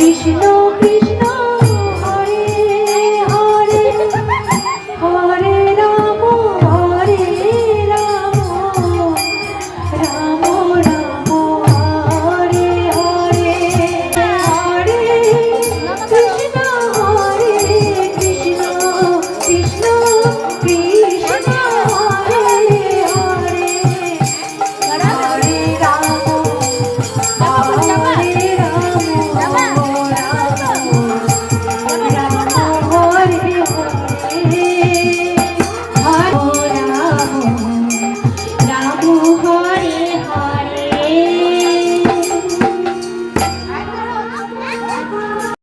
Krishna Krishna